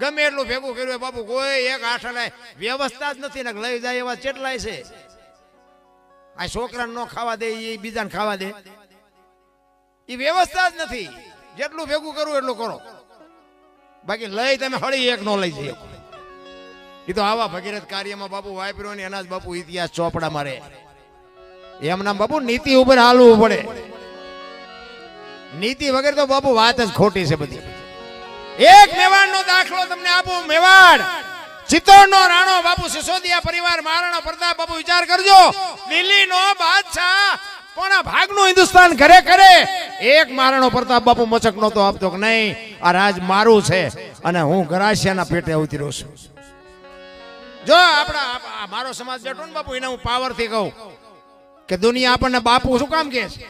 ગમે એટલું ભેગું કર્યું હોય બાપુ, કોઈ એક આઠાને વ્યવસ્થા જ નથી. ને લઈ જાય એવા કેટલાય છે. આ છોકરાને ન ખાવા દે એ બીજાને ખાવા દે. એ વ્યવસ્થા જ નથી. જેટલું ભેગું કરવું એટલું કરો. બાકી લઈ તમે હળી એક નો લઈ જઈએ એ તો આવા ભગીરથ કાર્યમાં બાપુ વાપર્યો ને એના જ બાપુ ઇતિહાસ ચોપડા મારે. એમ નામ બાપુ નીતિ ઉપર હાલવું પડે. નીતિ વગર તો બાપુ વાત જ ખોટી છે બધી. એક મેવાડ નો દાખલો તમને આપું, મેવાડ. ચિત્તોડ નો રાણો બાપુ સિસોદિયા પરિવાર, મહારાણા પ્રતાપ બાપુ, વિચાર કરજો. દિલ્હી નો બાદશાહ, પણ ભાગનું હિન્દુસ્તાન ઘરે કરે એક મહારાણો પ્રતાપ બાપુ મચક નહોતો આપતો કે નહીં, આ રાજ મારું છે અને હું ગરાસિયાના પેટે ઉતર્યો છું. જો આપણા મારો સમાજ બેઠો બાપુ, એને હું પાવરથી કહું કે દુનિયા આપણને બાપુ શું કામ કે છે?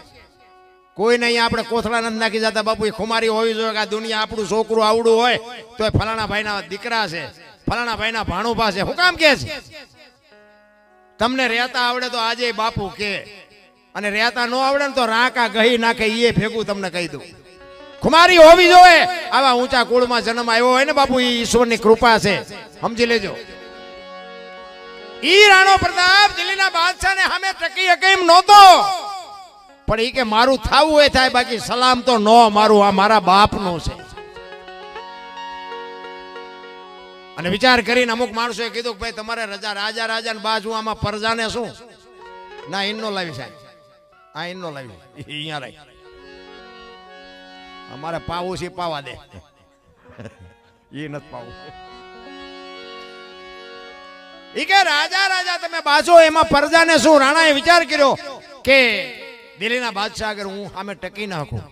કોઈને અહીંયા આપણે કોથળા નથી નાખી જતા, બાપુ, એ ખુમારી હોવી જોઈએ કે આ દુનિયા આપણું છોકરું આવડું હોય, તો એ ફલાણા ભાઈના દીકરા છે, ફલાણા ભાઈના ભાણુભા છે. હું કામ કે છે? તમને રહેતા આવડે તો આજે બાપુ કે, અને રહેતા ન આવડે ને તો રાકા ગહી નાખે એ ભેગું તમને કહી દઉં. ખુમારી હોવી જોઈએ. આવા ઊંચા કુળમાં જન્મ આવ્યો હોય ને બાપુ એ ઈશ્વરની કૃપા છે. સમજી લેજો. ઈ રાણો પ્રતાપ દિલ્હીના બાદશાહને સામે ટકી કેમ નહોતો. પણ એ કે મારું થાવું એ થાય, બાકી સલામ તો નો મારું, આ મારા બાપનું છે. અને વિચાર કરીને અમુક માણસોએ કીધું કે ભાઈ, તમારે રજા, રાજા રાજા ને બાજુ આમાં પરજાને શું? ના ઇન્નો લાવી સાહેબ. આ ઇન્નો લાવી. અહીંયા રહી. અમારે પાવું છે પાવા દે. એ નથી પાવું. ઈ કે રાજા રાજા, તમે બાજો, એમાં પરજાને શું? રાણાએ વિચાર કર્યો કે દિલ્હીના બાદશાહ આગળ હું સામે ટકી નાખું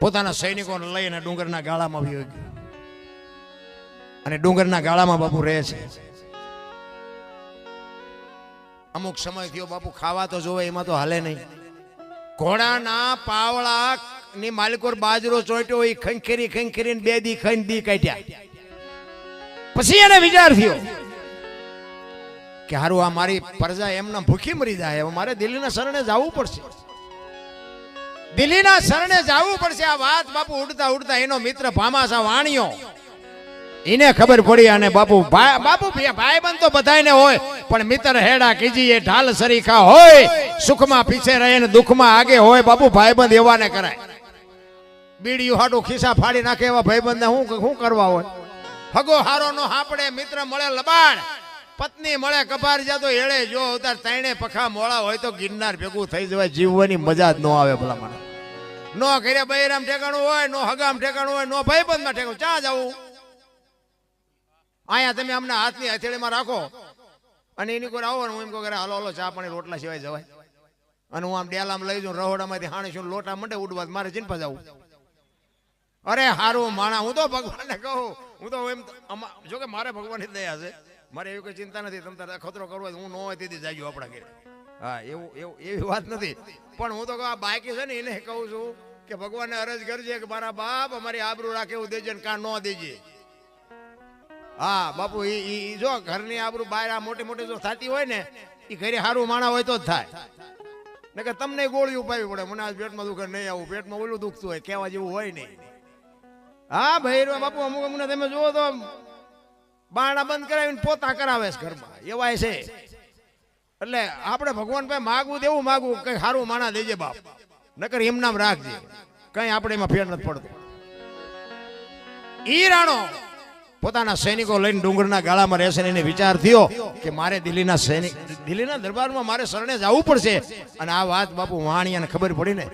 પોતાના સૈનિકોને લઈને ડુંગરના ગાળામાં વયો ગયો. અને ડુંગરના ગાળામાં બાપુ રહે છે. અમુક સમય થયો બાપુ ખાવા તો જોવે, એમાં તો હાલે નહીં. ઘોડાના પાવળા ની માલિકોર બાજરો ચોટ્યો એ ખંખેરી ખંખેરીને બે દી ખાઈને દી કાઢ્યા. પછી એને વિચાર થયો કે હારું, આ મારી પ્રજા એમના ભૂખી મરી જાય. મારે દિલ્હીના શરણે જવું પડશે. દિલ્હીના શરણે જવું પડશે. આ વાત બાપુ ઉડતા ઉડતા એનો મિત્ર ભામાસા વાણિયો. એને ખબર પડી અને બાપુ બાપુ ભાઈ બંધ તો બધાને હોય, પણ મિત્ર હેડા કીજી એ ઢાલ સરીખા હોય, સુખમાં પીછે રહે ને દુઃખમાં આગે હોય, બાપુ ભાઈબંધ એવાને કરાય. બીડીયું હાડું ખિસ્સા ફાડી નાખે એવા ભાઈબંધને શું શું કરવા હોય? હગો હારો નો હાપડે મિત્ર મળે લબાડ પત્ની મળે કપાર જાતો એળે જો ઉતાર તૈણે પખા મોળા હોય તો ગિરનાર ભેગું થઈ જવાય, જીવવાની મજા જ ન આવે ભલા મને. નો ઘરે બૈરામ ઠેકાણું હોય, નો હગામ ઠેકાણું હોય, નો ભાઈબંધમાં ઠેકાણું ચા જવું અહીંયા તમે અમને હાથની હથેળીમાં રાખો અને એની કોઈ આવો ને હું એમ કહું હાલો હાલો, ચા પાણી રોટલા સિવાય જવાય. અને હું આમ ડેલામાં લઈ જાઉં, રહોડામાંથી હાણી છું લોટા મંડે, ઉડવા મારે ચિંતા જવું અરે હારું, માણા, હું તો ભગવાનને કહું, હું તો એમ જો કે મારે ભગવાનની દયા છે. મારે એવી કોઈ ચિંતા નથી. તમે તારે ખતરો કરવો હોય હું ન હોય તેથી જાજો આપણા ઘરે. હા, એવું એવું, એવી વાત નથી. પણ હું તો આ બાકી છે ને, એને કહું છું કે ભગવાનને અરજ કરજે કે મારા બાપ અમારી આબરૂ રાખે એવું દેજે ને કાં ન દેજે. હા, બાપુ, ઈ જો ઘરની આબરૂ બહાર આ મોટી મોટી જો થતી હોય ને એ ઘરે સારું માણા હોય તો જ થાય. ને કે તમને ગોળી ઉપાવી પડે. મને આજ પેટમાં દુખે નહીં આવું. પેટમાં ઓલું દુખતું હોય, કહેવા જેવું હોય નહીં. હા ભાઈ બાપુ, અમુક અમુક તમે જુઓ તો બારણા બંધ કરાવીને પોતા કરાવે છે ઘરમાં. એવાય છે. એટલે આપણે ભગવાન પાસે માગવું દેવું માગવું, કઈ સારું માણા દેજે બાપ. નકર એમ નામ રાખજે. કઈ આપણે એમાં ફેર નથી પડતો. ઈ રાણો પોતાના સૈનિકો લઈને ડુંગરના ગાળામાં રહેશે એને વિચાર થયો કે મારે દિલ્હીના સૈનિક, દિલ્હીના દરબારમાં મારે શરણે જવું પડશે. અને આ વાત બાપુ વાણિયાને ખબર પડી ને,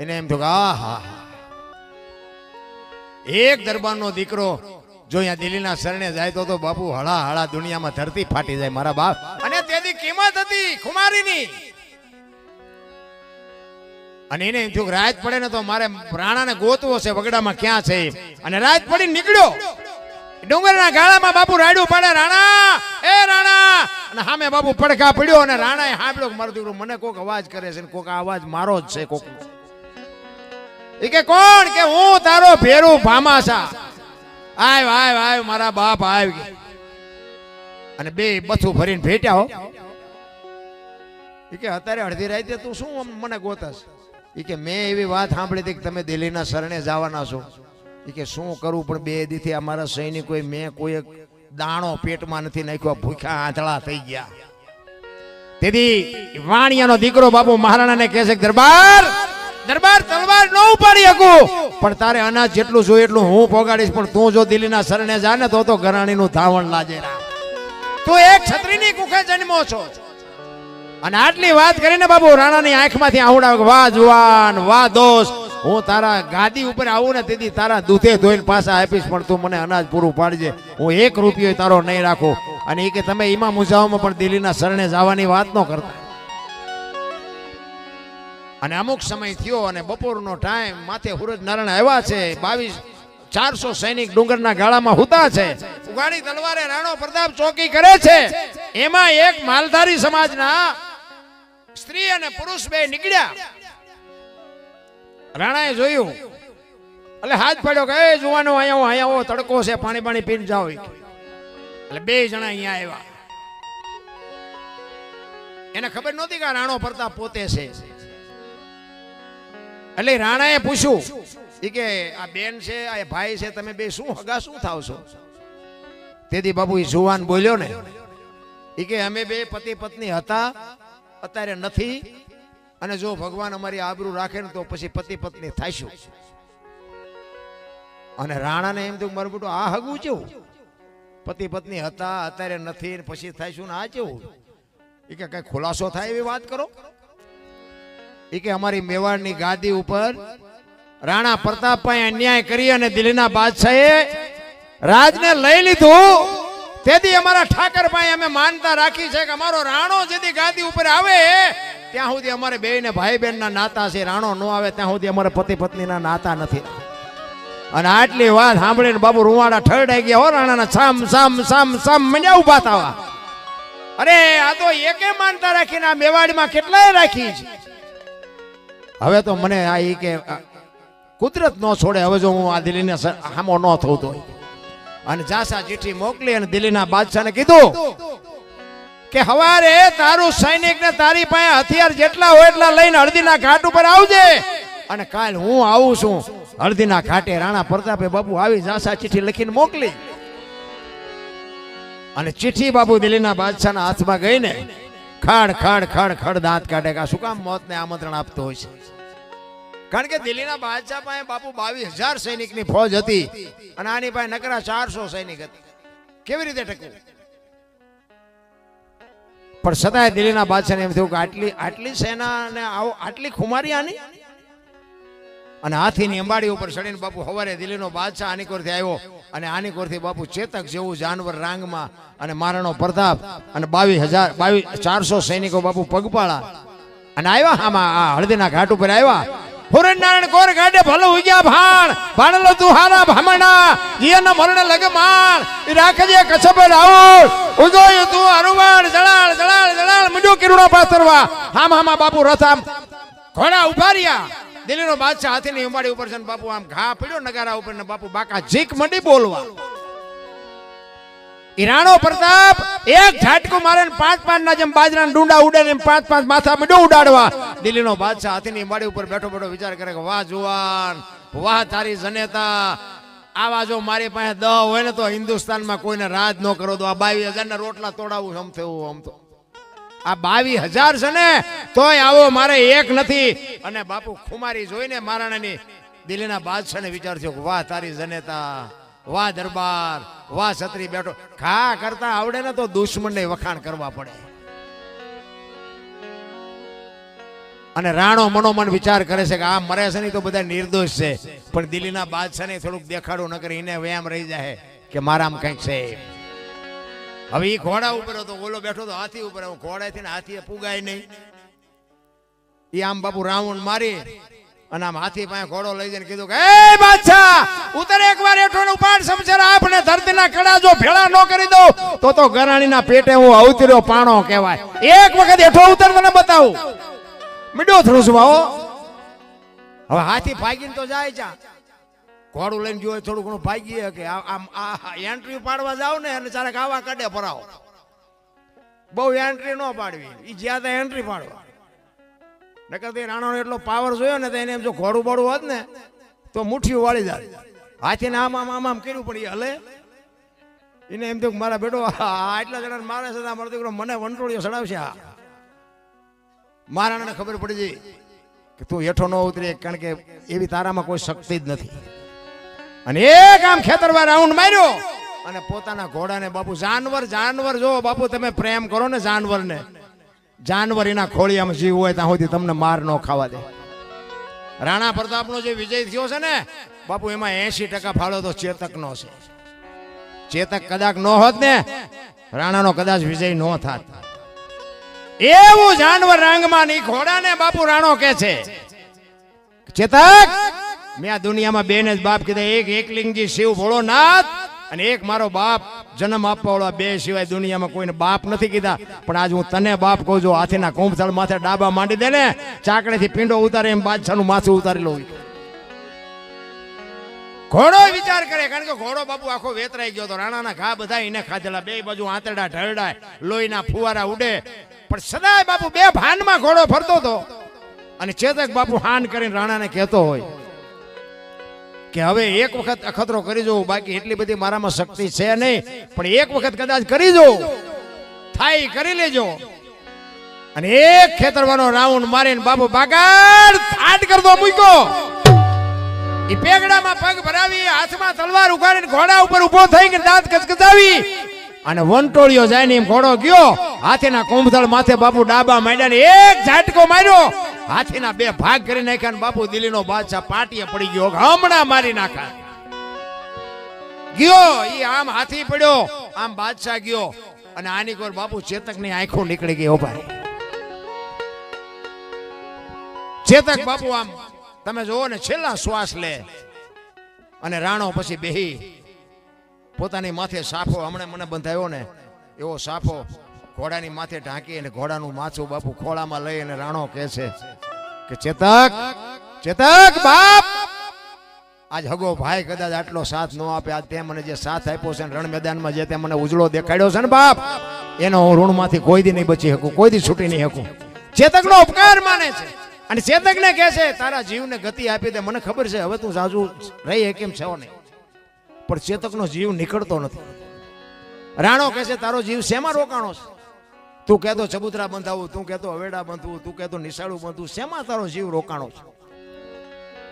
એને એમ થયું કે આ હા એક દરબારનો દીકરો જો અહીંયા દિલ્હીના શરણે જાય તો બાપુ હળા હળા દુનિયામાં ધરતી ફાટી જાય મારા બાપ. અને તેની કિંમત હતી ખુમારીની અને એને થયું રાત પડે ને તો મારે પ્રાણાને ગોતવો છે, વગડામાં ક્યાં છે અને રાત પડી નીકળ્યો. ડુંગરના ગાળામાં બાપુ રાડ્યું પડે, રાણા, એ રાણા. અને સામે બાપુ પડખા પડ્યો અને રાણાએ સાંભળ્યો મારો દીકરો મને કોક અવાજ કરે છે કોક અવાજ મારો જ છે કોક એ કે, કોણ? કે હું તારો ભેરું ભામાસા? આવ આવ આવ મારા બાપ આવ અને બે બથું ભરીને ભેટ્યા હો. એ કે, અત્યારે અડધી રાતે તું શું મને ગોતસ એ કે, મેં એવી વાત સાંભળી હતી કે તમે દિલ્હીના શરણે જવાના છો. એ કે, શું કરું, પણ બે દીથી અમારા સૈનિકોએ મેં કોઈ એક દાણો પેટમાં નથી નાખ્યો ભૂખ્યા આંધળા થઈ ગયા. તેથી વાણિયાનો દીકરો બાપુ મહારાણાને કહે છે દરબાર દરબાર, તલવાર ન ઉપાડી શકું. પણ તારે અનાજ જેટલું જોઈએ એટલું હું પોગાડીશ, પણ તું જો દિલ્હીના શરણે જા ને, તો તો ઘરાણીનું ધાવણ લાજે તું એક છત્રીની કુખે જન્મો છો. અને આટલી વાત કરીને બાબુ રાણાની આંખમાંથી આવડા વાહ જુવાન, વાહ દોસ્ત, હું તારા ગાદી ઉપર આવું ને તેથી તારા દૂધે ધોઈને પાછા આપીશ, પણ તું મને અનાજ પૂરું પાડજે. હું એક રૂપિયો તારો નહીં રાખું. અને એ કે, તમે ઈમા મુજાઓમાં પણ દિલ્હીના શરણે જવાની વાત ન કરતા. અને અમુક સમય થયો અને બપોરનો ટાઈમ માથે હુરજ નારાયણ આવ્યા છે. બાવીસ, ચારસો સૈનિક ડુંગરના ગાળામાં હુતા છે. ઉગાડી તલવારે રાણો પ્રતાપ ચોકી કરે છે. એમાં એક માલધારી સમાજના સ્ત્રી અને પુરુષ બે નીકળ્યા. રાણાએ જોયું એટલે હાથ પડ્યો કે, એ જુવાનો, અહીંયા અહીંયા આવો તડકો છે, પાણી પાણી પીને જાઓ. એટલે બે જણા અહીંયા આવ્યા. એને ખબર નહોતી કે રાણો પ્રતાપ પોતે છે. એટલે રાણાએ પૂછ્યું એ કે આ બેન છે આ ભાઈ છે તમે બે શું હગા શું થાવ છો? તેથી બાપુ એ જુવાન બોલ્યો ને એ કે અમે બે પતિ પત્ની હતા અત્યારે નથી અને જો ભગવાન અમારી આબરૂ રાખે ને તો પછી પતિ પત્ની થાઈશું. અને રાણાને એમ થયું મારું બેટું આ હગું કેવું પતિ પત્ની હતા અત્યારે નથી પછી પછી થાઈશું ને આ કેવું એ કે કઈ ખુલાસો થાય એવી વાત કરો? એ કે અમારી મેવાડની ગાદી ઉપર રાણા પ્રતાપભાઈ અન્યાય કરી અને દિલ્હીના બાદશાહે રાજને લઈ લીધું. તેથી અમારા ઠાકરભાઈ અમે માનતા રાખી છે કે અમારો રાણો જેથી ગાદી ઉપર આવે, ત્યાં સુધી અમારે બે ને ભાઈ બહેન ના નાતા છે. રાણો ન આવે ત્યાં સુધી અમારે પતિ પત્નીના નાતા નથી. અને આટલી વાત સાંભળીને બાબુ રૂવાડા ઠરડાઈ ગયા, હો રાણાના, સામ સામ સામ સામ, મને ઊભા થવા. અરે, આ તો એકે માનતા રાખીને આ મેવાડીમાં કેટલાય રાખી છે. હવે તો મને આ એ કે કુદરત ન છોડે, હવે જો હું આ દિલ્હીને હામો ન થઉં તો. અને જાસા ચીઠી મોકલી અને દિલ્હીના બાદશાહને કીધું કે હવારે તારું સૈનિક ને તારી પાસે હથિયાર જેટલા હોય એટલા લઈને હળદીના ઘાટ ઉપર આવજે. અને કાલ હું આવું છું. હળદીના ઘાટે રાણા પ્રતાપે બાબુ આવી જાસા ચીઠી લખીને મોકલી. અને ચીઠી બાબુ દિલ્હીના બાદશાહના હાથમાં ગઈને ખાડ ખાડ ખાડ ખાડ દાંત કાઢે કે શું કામ મોતને આમંત્રણ આપતો હોય છે? કારણ કે દિલ્હીના બાદશાહ પાસે બાપુ બાવીસ હજાર સૈનિકની ફોજ હતી અને આની પાસે નકરા ચારસો સૈનિક હતી. કેવી રીતે ટકવું? પણ છતાંય દિલ્હીના બાદશાહને એમ થયું કે આટલી આટલી સેનાને આવો, આટલી ખુમારી આની? અને હાથીની અંબાડી ઉપર ચડીને બાપુ હવારે દિલ્હીનો બાદશાહ આની કોરથી આવ્યો. અને આની કોરથી બાપુ ચેતક જેવું જાનવર રાંગમાં અને મારાનો પ્રતાપ અને બાવીસ હજાર, બાવીસ, ચારસો સૈનિકો બાપુ પગપાળા. અને આવ્યા આમાં આ હળદીના ઘાટ ઉપર આવ્યા. મરણ લગ માણ રાખજે કછપ રાઉળ. ઉદોય તું અરુવાણ, જળાળ જળાળ જળાળ મુજો કિરુણો પાથરવા. હામ, હામા બાપુ રથ ઘોડા ઊભા રહ્યા. દિલ્હીનો બાદશાહ હાથીની ઉંબાડી ઉપર છે બાપુ આમ ઘા પીડ્યો નગારા ઉપર ને બાપુ બાકા જીક મંડી બોલવા. ઈરાણો પ્રતાપ, એક ઝાટકું મારે પાંચ પાંચ ના જેમ બાજરા ડુંડા ઉડે ને પાંચ પાંચ માથા મીડો ઉડાડવા. દિલ્હીનો બાદશાહ હાથીની માડી ઉપર બેઠો બેઠો વિચાર કરે કે, વાહ જુવાન, વાહ તારી જનેતા, આવા જો મારી પાસે દ હોય ને તો હિન્દુસ્તાનમાં કોઈને રાજ ન કરો, તો આ બાવીસ હજાર ના રોટલા તોડાવું આમ થયું, આમ તો આ બાવી હજાર છે ને, તોય આવો, મારે એક નથી. અને બાપુ ખુમારી જોઈને મહારાણાની દિલ્હીના બાદશાહને વિચાર થયો વાહ, તારી જનેતા, વાહ દરબાર, વાહ છત્રી બેઠો. ખા કરતા આવડે ને તો દુશ્મનને વખાણ કરવા પડે. અને રાણો મનોમન વિચાર કરે છે કે આ મરે છે ને તો બધા નિર્દોષ છે. પણ દિલ્હીના બાદશાહને થોડુંક દેખાડું ન કરી એને વ્યાયામ રહી જાય કે મારામાં કંઈક છે. હવે એ ઘોડા ઉપર હતો, ઓલો બેઠો હતો, હાથી ઉપર. ઘોડાથી ને હાથીએ પુગાય નહીં. એ આમ બાપુ રાવણ મારી અને આમ હાથી પાસે ઘોડો લઈ જઈને કીધું કે, એ બાદશાહ, ઉતર એકવાર હેઠો ને ઉપાડ સમસર આપને ધરતીના કડા જો ભેળા ન કરી દો તો તો ગરાણીના પેટે હું અવતર્યો પાણો કહેવાય. એક વખત હેઠો ઉતર મને બતાવું. મીડો થોડું શું હવે હાથી ભાગીને તો જાય ચા ઘોડું લઈને જોયે થોડું ઘણું ભાગીએ કે આમ આ એન્ટ્રી પાડવા જાવ ને અને ચારે આવા કાઢે ભરાવો. બહુ એન્ટ્રી ન પાડવી. એ જ્યાં ત્યાં એન્ટ્રી પાડવા. નકર તે રાણાનો એટલો પાવર જોયો ને તો એને એમ જો ઘોડું બોડું હોત ને, તો મુઠ્ઠીઓ વાળી જાય હાથીને આમ આમ આમ આમ કર્યું પણ હલે. એને એમ થયું મારા બેટો આટલા જણા મારે છે મારો દીકરો મને વંટોળીઓ ચડાવશે આ મારાને ખબર પડી જઈ કે તું હેઠો ન ઉતરે કારણ કે એવી તારામાં કોઈ શક્તિ જ નથી. અને એક આમ ખેતરમાં રાઉન્ડ માર્યો. અને પોતાના ઘોડાને, બાપુ, જાનવર જાનવર જો, બાપુ, તમે પ્રેમ કરો ને જાનવરને. જાનવર એના ખોળિયામાં જીવ હોય ત્યાં સુધી તમને માર ન ખાવા દે. રાણા પ્રતાપનો જે વિજય થયો છે ને, બાપુ, એમાં એસી ટકા ફાળો તો ચેતકનો છે. ચેતક કદાચ ન હોત ને, રાણાનો કદાચ વિજય ન થાત. એવું જાનવર રાંગમાં ની ઘોડાને બાપુ રાણો કે છે. ચેતક મેં આ દુનિયામાં બેને જ બાપ કીધા, એક એકલિંગજી શિવ ભોળોનાથ અને એક મારો બાપ જન્મ આપવા વાળો બે સિવાય દુનિયામાં કોઈને બાપ નથી કીધા. પણ આજ હું તને બાપ કહું છું, હાથીના કુંભથળ માથે ડાબા માંડી દે ને, ચાકડેથી પીંડો ઉતારે એમ બાદશાહનું માથું ઉતારી લઉં ઘોડો વિચાર કરે, કારણ કે ઘોડો બાપુ આખો વેતરાઈ ગયો હતો રાણાના ઘા બધા એને ખાધેલા, બે બાજુ આંતરડા ઢળડા લોહીના ફુવારા ઉડે. પણ સદાય બાપુ બે ભાનમાં ઘોડો ફરતો હતો અને ચેતક બાપુ હાન કરીને રાણાને કહેતો હોય. કે હવે એક વખત અખતરો કરી જોઉં, બાકી એટલી બધી મારામાં શક્તિ છે નહીં. પણ એક વખત કદાચ કરી જોઉં, થાય કરી લેજો. અને એક ખેતરવાનો રાઉન્ડ મારીને બાબુ બાગાડ થાટ કરતો મૂક્યો. એ પેગડામાં પગ ભરાવી, હાથમાં તલવાર ઉગાડીને ઘોડા ઉપર ઊભો થઈ કે દાંત કચકચાવી અને વંટોળિયો જાય ને એમ ઘોડો ગયો. હાથીના કુંભદળ માથે બાપુ ડાબા માંડ્યા ને એક ઝાટકો માર્યો. હાથીના બે ભાગ કરી નાખ્યા ને બાપુ દિલ્હીનો બાદશાહ પાટીએ પડી ગયો. હમણાં મારી નાખા ગયો, ઈ આમ હાથી પડ્યો, આમ બાદશાહ ગયો. અને આની કોર બાપુ ચેતકની આંખો નીકળી ગઈ ભાઈ. ચેતક બાપુ આમ, તમે જોવો ને, છેલ્લા શ્વાસ લે. અને રાણો પછી બેહી. પોતાની માથે સાફો, હમણાં મને બંધાયો ને, એવો સાફો ઘોડાની માથે ઢાંકી અને ઘોડાનું માથું બાપુ ખોળામાં લઈ અને રાણો કહે છે કે, ચેતક ચેતક, બાપ! આજ હગો ભાઈ કદાચ આટલો સાથ ન આપે. આજ તે મને જે સાથ આપ્યો છે રણ મેદાનમાં જે તે મને ઉજળો દેખાડ્યો છે ને બાપ, એનો હું ઋણમાંથી કોઈ દી નહીં બચી શકું, કોઈ દી છૂટી નહીં શકું. ચેતકનો ઉપકાર માને છે અને ચેતકને કહે છે, તારા જીવને ગતિ આપી દે, મને ખબર છે, હવે તું સાજુ રહી કેમ છે નહીં? પણ ચેતકનો જીવ નીકળતો નથી. રાણો કહે છે, તારો જીવ શેમાં રોકાણો છે? તું કહેતો ચબુતરા બંધાવું, તું કહેતો હવેડા બંધવું, તું કહેતો નિશાળું બંધવું, શેમાં તારો જીવ રોકાણો છે?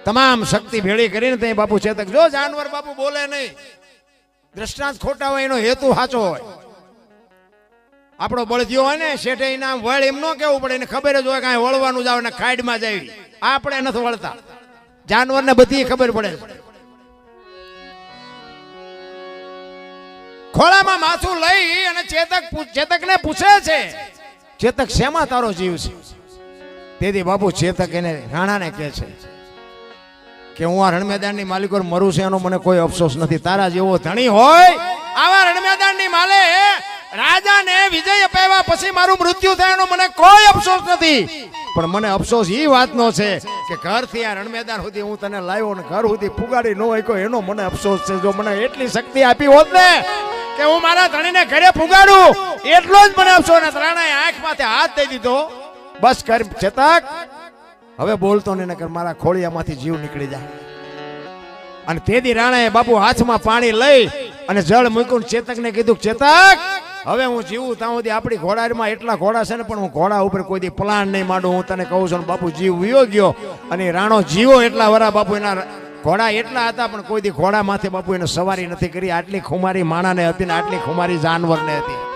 તમામ શક્તિ ભેળી કરીને તે બાપુ ચેતક, જો જાનવર બાપુ બોલે નહીં, દ્રષ્ટાંત ખોટા હોય, એનો હેતુ સાચો હોય. આપણો બળદિયો હોય ને, શેઠે એના વળ એમ ન કેવું પડે, એને ખબર જ હોય કાંઈ વળવાનું જાવ ને ખાડમાં જાય આપણે નથી વળતા. જાનવરને બધી ખબર પડે. ખોળામાં માથું લઈ અને ચેતક ચેતક ચેતકને પૂછે છે, ચેતક, શેમાં તારો જીવ છે? તેથી બાપુ ચેતક એને રાણાને કહે છે કે, હું આ રણમેદાનની માલિકો મરું છે, એનો મને કોઈ અફસોસ નથી. તારા જેવો ધણી હોય, આવા રણમેદાનની માલે રાજાને વિજય અપાવ્યા પછી મારું મૃત્યુ થાય, એનો મને કોઈ અફસોસ નથી. પણ મને અફસોસ એ વાતનો છે કે ઘરથી આ રણમેદાન સુધી હું તને લાવ્યો ને ઘર સુધી ફુગાડી ન હોય એનો મને અફસોસ છે. જો મને એટલી શક્તિ આપી હોત ને કે હું મારા ધણીને ઘરે ફુગાડું? એટલો જ મને અફસોસ ને રાણાએ આંખ માથે હાથ દઈ દીધો. બસ કર ચેતક. હવે બોલતો ને નકર મારા ખોળિયામાંથી જીવ નીકળી જાય. અને તેથી રાણાએ બાપુ હાથમાં પાણી લઈ અને જળ મૂક્યું ચેતકને કીધું, ચેતક, હવે હું જીવું, ત્યાં સુધી આપણી ઘોડામાં એટલા ઘોડા છે ને, પણ હું ઘોડા ઉપર કોઈ દી પ્લાન નહીં માંડું. હું તને કહું છું, બાપુ, જીવ વિયો ગયો. અને રાણો જીવો એટલા વરા બાપુ એના ઘોડા એટલા હતા, પણ કોઈ દી ઘોડા માથે બાપુ એને સવારી નથી કરી. આટલી ખુમારી માણાને હતી ને આટલી ખુમારી જાનવરને હતી.